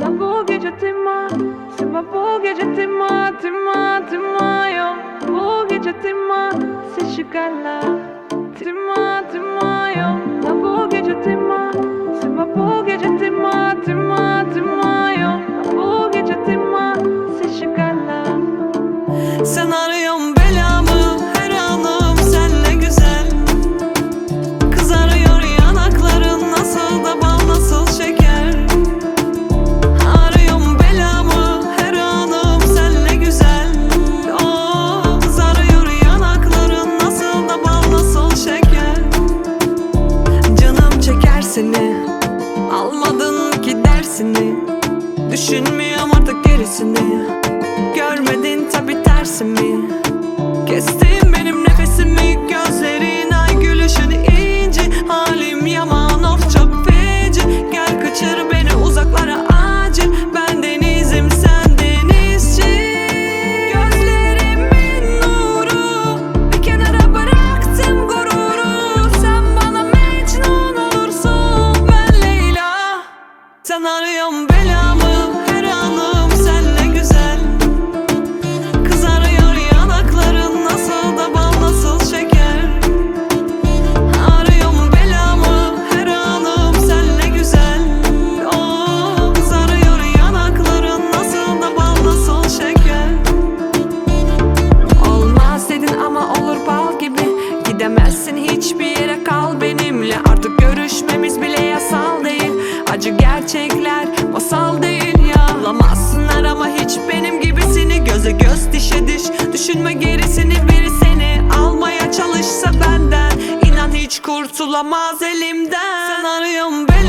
La bu gece tima Simba bu gece tima Tima tima yo. Bu gece tima Seçikala tersimi Kestin benim nefesimi Gözlerin ay gülüşün inci. Halim yaman of çok feci. Gel kaçır beni uzaklara acil. Ben denizim sen denizci. Gözlerimin nuru Bir kenara bıraktım gururu. Sen bana mecnun olursun Ben Leyla. Sen arıyorsun belamı gerçekler. Masal değil ya. Bulamazsınlar ama hiç benim gibisini. Göze göz dişe diş. Düşünme gerisini biri seni Almaya çalışsa benden. İnan hiç kurtulamaz elimden. Sen arıyorsun belamı